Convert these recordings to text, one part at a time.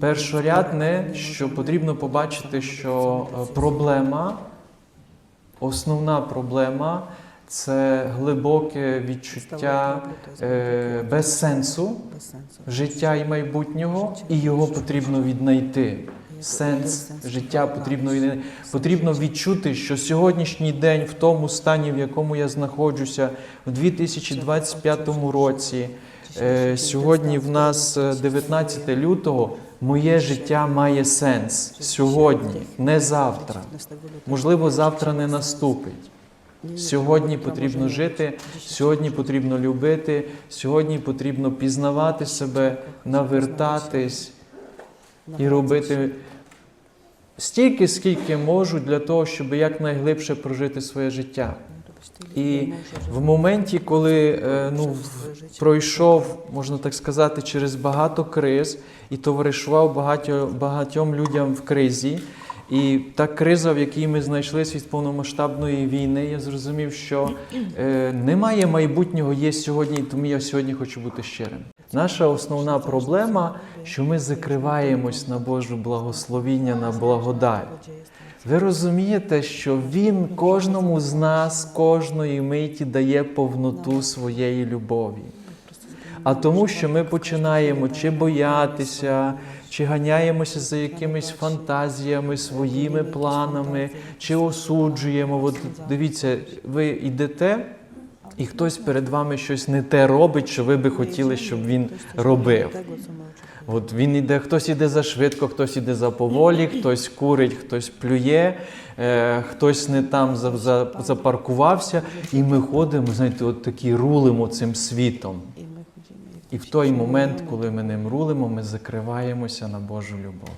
Першорядне, що потрібно побачити, що е, проблема, основна проблема це глибоке відчуття е, без сенсу життя і майбутнього, і його потрібно віднайти. Сенс життя потрібно віднайти. Потрібно відчути, що сьогоднішній день в тому стані, в якому я знаходжуся, у 2025 році. Е, Сьогодні в нас е, 19 лютого. Моє життя має сенс сьогодні, не завтра. Можливо, завтра не наступить. Сьогодні потрібно жити, сьогодні потрібно любити, сьогодні потрібно пізнавати себе, навертатись і робити стільки, скільки можу для того, щоб якнайглибше прожити своє життя. І в моменті, коли е, ну, пройшов, можна так сказати, через багато криз і товаришував багатьо, багатьом людям в кризі. І та криза, в якій ми знайшлися від повномасштабної війни, я зрозумів, що е, немає майбутнього, є сьогодні, тому я сьогодні хочу бути щирим. Наша основна проблема, що ми закриваємось на Божу благословіння, на благодать. Ви розумієте, що Він кожному з нас, кожної миті дає повноту своєї любові. А тому, що ми починаємо чи боятися, чи ганяємося за якимись фантазіями, своїми планами, чи осуджуємо. От дивіться, ви йдете, і хтось перед вами щось не те робить, що ви би хотіли, щоб він робив. От він іде, хтось іде за швидко, хтось іде за поволі, хтось курить, хтось плює, е, хтось не там за, за, запаркувався, і ми ходимо, знаєте, от такі рулимо цим світом. І в той момент, коли ми ним рулимо, ми закриваємося на Божу любов.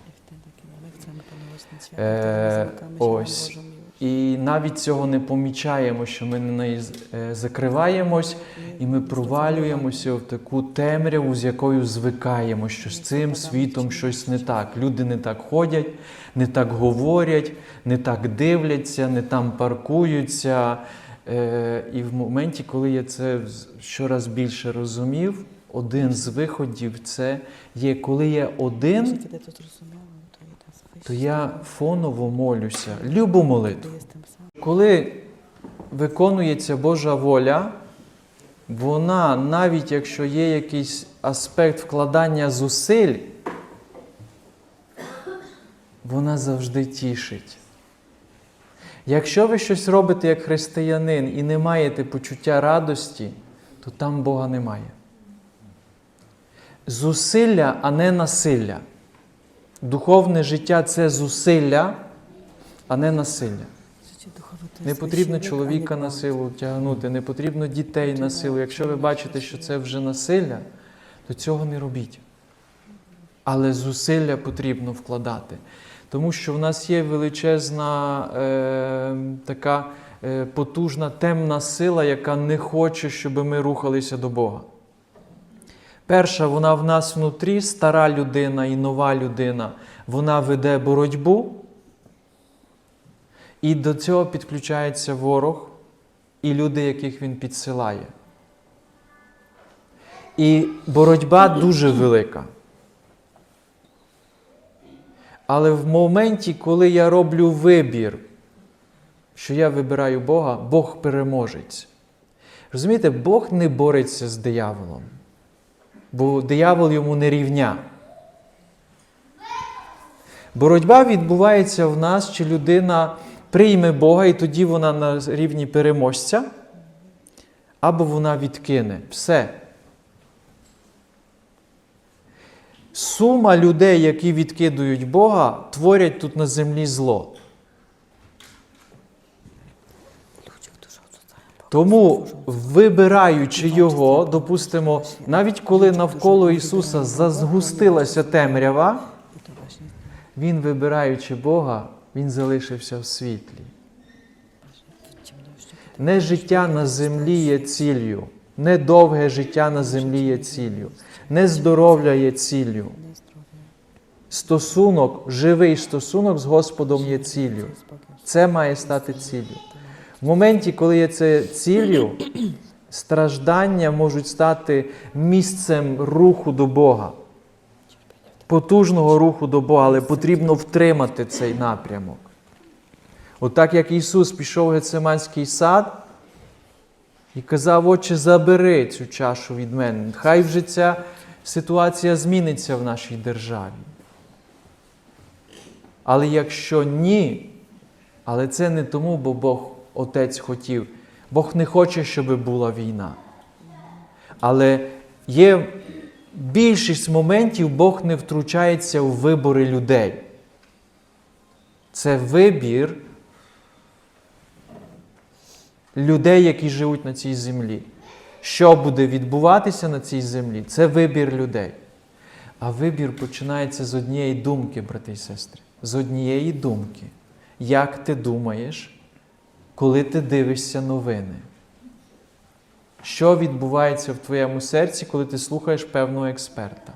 Е, ось. І навіть цього не помічаємо, що ми на неї е, закриваємось, і ми провалюємося в таку темряву, з якою звикаємо, що з цим світом щось не так. Люди не так ходять, не так говорять, не так дивляться, не там паркуються. Е, І в моменті, коли я це щораз більше розумів, один з виходів це є, коли я один, то я фоново молюся, любу молитву. Коли виконується Божа воля, вона, навіть якщо є якийсь аспект вкладання зусиль, вона завжди тішить. Якщо ви щось робите як християнин і не маєте почуття радості, то там Бога немає. Зусилля, а не насилля. Духовне життя це зусилля, а не насилля. Не потрібно чоловіка на силу тягнути, не потрібно дітей на силу. Якщо ви бачите, що це вже насилля, то цього не робіть. Але зусилля потрібно вкладати. Тому що в нас є величезна е, така е, потужна темна сила, яка не хоче, щоб ми рухалися до Бога. Перша, вона в нас внутрі, стара людина і нова людина, вона веде боротьбу. І до цього підключається ворог і люди, яких він підсилає. І боротьба дуже велика. Але в моменті, коли я роблю вибір, що я вибираю Бога, Бог переможець. Розумієте, Бог не бореться з дияволом, бо диявол йому не рівня. Боротьба відбувається в нас, чи людина прийме Бога, і тоді вона на рівні переможця, або вона відкине. Все. Сума людей, які відкидують Бога, творять тут на землі зло. Тому, вибираючи його, допустимо, навіть коли навколо Ісуса зазгустилася темрява, Він, вибираючи Бога, Він залишився в світлі. Не життя на землі є ціллю, не довге життя на землі є ціллю, не здоров'я є ціллю. Стосунок, живий стосунок з Господом є ціллю. Це має стати ціллю. В моменті, коли є це ціллю, страждання можуть стати місцем руху до Бога. потужного руху до Бога, але потрібно втримати цей напрямок. Отак як Ісус пішов в Гецеманський сад і казав, Отче, забери цю чашу від мене. Хай вже ця ситуація зміниться в нашій державі. Але якщо ні, але це не тому, бо Бог Отець хотів. Бог не хоче, щоб була війна. Але є більшість моментів, Бог не втручається у вибори людей. Це вибір людей, які живуть на цій землі. Що буде відбуватися на цій землі? Це вибір людей. А вибір починається з однієї думки, брати і сестри. З однієї думки. Як ти думаєш, коли ти дивишся новини? Що відбувається в твоєму серці, коли ти слухаєш певного експерта?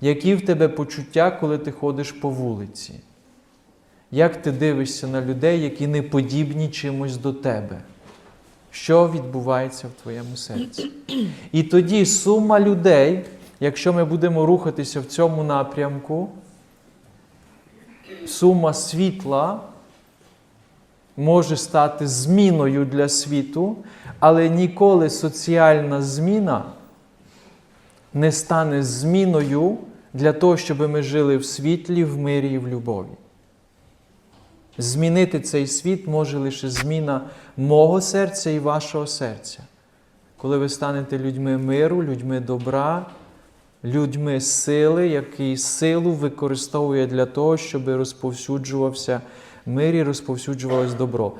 Які в тебе почуття, коли ти ходиш по вулиці? Як ти дивишся на людей, які не подібні чимось до тебе? Що відбувається в твоєму серці? І тоді сума людей, якщо ми будемо рухатися в цьому напрямку, сума світла може стати зміною для світу, але ніколи соціальна зміна не стане зміною для того, щоб ми жили в світлі, в мирі і в любові. Змінити цей світ може лише зміна мого серця і вашого серця. Коли ви станете людьми миру, людьми добра, людьми сили, які силу використовує для того, щоб розповсюджувався мир і розповсюджувалось добро.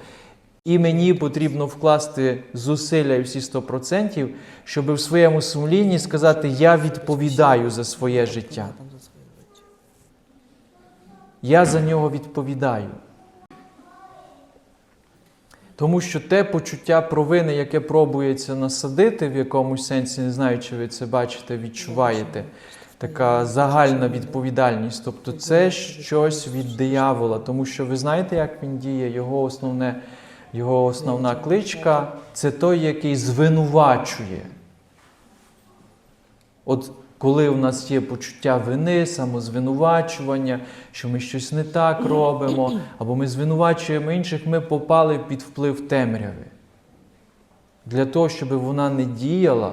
І мені потрібно вкласти зусилля і всі 100%, щоб в своєму сумлінні сказати, я відповідаю за своє життя. Я за нього відповідаю. Тому що те почуття провини, яке пробується насадити в якомусь сенсі, не знаю, чи ви це бачите, відчуваєте, така загальна відповідальність. Тобто це щось від диявола, тому що ви знаєте, як він діє, його основне, його основна кличка це той, який звинувачує. От коли у нас є почуття вини, самозвинувачування, що ми щось не так робимо, або ми звинувачуємо інших, ми попали під вплив темряви. Для того, щоб вона не діяла,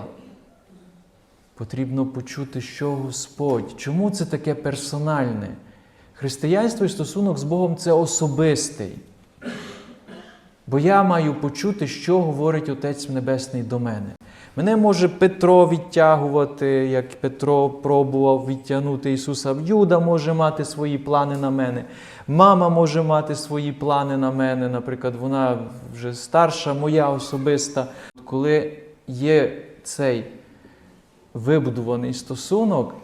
потрібно почути, що Господь. Чому це таке персональне? Християнство і стосунок з Богом це особистий. Бо я маю почути, що говорить Отець Небесний до мене. Мене може Петро відтягувати, як Петро пробував відтягнути Ісуса. Юда може мати свої плани на мене. Мама може мати свої плани на мене. Наприклад, вона вже старша, моя особиста. Коли є цей вибудований стосунок,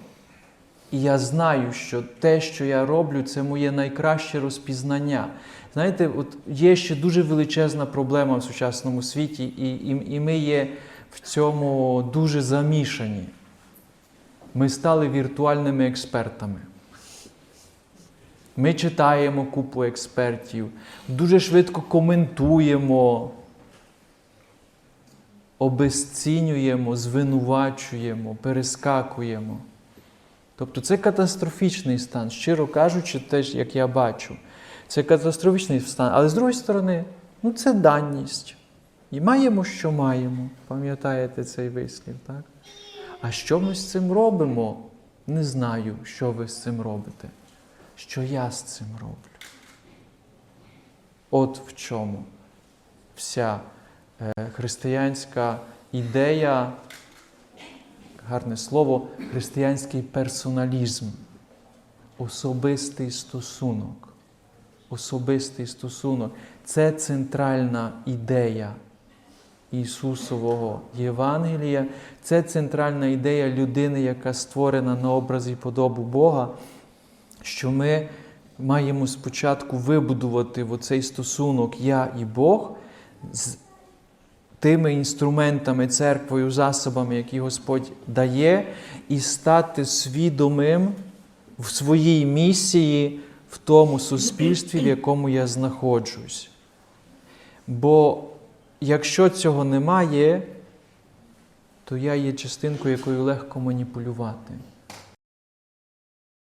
і я знаю, що те, що я роблю, це моє найкраще розпізнання. Знаєте, от є ще дуже величезна проблема в сучасному світі, і, і, і ми є в цьому дуже замішані. Ми стали віртуальними експертами. Ми читаємо купу експертів, дуже швидко коментуємо, обезцінюємо, звинувачуємо, перескакуємо. Тобто це катастрофічний стан, щиро кажучи, теж, як я бачу. Це катастрофічний стан. Але з другої сторони, ну це даність. І маємо, що маємо. Пам'ятаєте цей вислів, так? А що ми з цим робимо? Не знаю, що ви з цим робите. Що я з цим роблю. От в чому вся християнська ідея, гарне слово, християнський персоналізм, особистий стосунок. Особистий стосунок це центральна ідея Ісусового Євангелія, це центральна ідея людини, яка створена на образі і подобу Бога, що ми маємо спочатку вибудувати оцей стосунок Я і Бог тими інструментами, церквою, засобами, які Господь дає, і стати свідомим в своїй місії в тому суспільстві, в якому я знаходжусь. Бо якщо цього немає, то я є частинкою, якою легко маніпулювати.